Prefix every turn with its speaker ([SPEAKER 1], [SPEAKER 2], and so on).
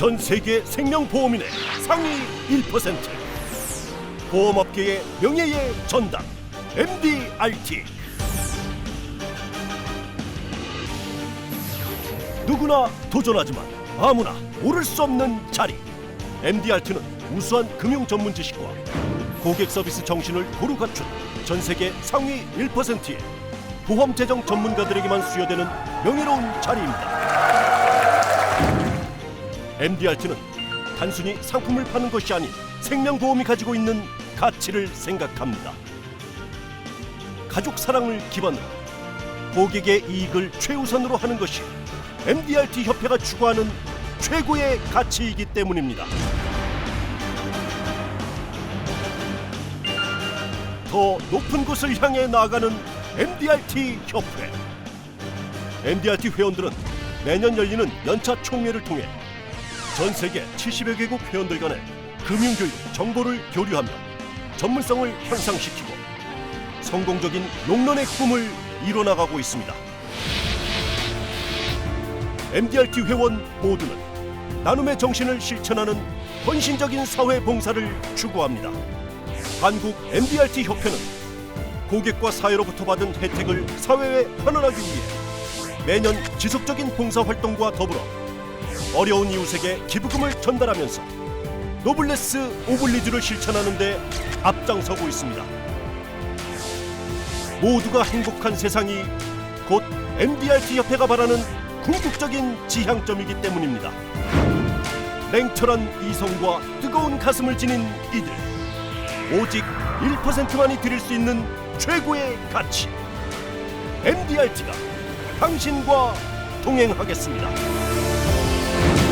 [SPEAKER 1] 전 세계 생명보험인의 상위 1% 보험업계의 명예의 전당 MDRT 누구나 도전하지만 아무나 오를 수 없는 자리. MDRT는 우수한 금융 전문 지식과 고객 서비스 정신을 고루 갖춘 전 세계 상위 1%의 보험 재정 전문가들에게만 수여되는 명예로운 자리입니다. MDRT는 단순히 상품을 파는 것이 아닌 생명보험이 가지고 있는 가치를 생각합니다. 가족 사랑을 기반으로 고객의 이익을 최우선으로 하는 것이 MDRT 협회가 추구하는 최고의 가치이기 때문입니다. 더 높은 곳을 향해 나아가는 MDRT 협회. MDRT 회원들은 매년 열리는 연차 총회를 통해 전 세계 70여 개국 회원들 간의 금융교육 정보를 교류하며 전문성을 향상시키고 성공적인 롱런의 꿈을 이뤄나가고 있습니다. MDRT 회원 모두는 나눔의 정신을 실천하는 헌신적인 사회 봉사를 추구합니다. 한국 MDRT 협회는 고객과 사회로부터 받은 혜택을 사회에 환원하기 위해 매년 지속적인 봉사 활동과 더불어 어려운 이웃에게 기부금을 전달하면서 노블레스 오블리주를 실천하는 데 앞장서고 있습니다. 모두가 행복한 세상이 곧 MDRT 협회가 바라는 궁극적인 지향점이기 때문입니다. 냉철한 이성과 뜨거운 가슴을 지닌 이들 오직 1%만이 드릴 수 있는 최고의 가치 MDRT가 당신과 동행하겠습니다. Bye.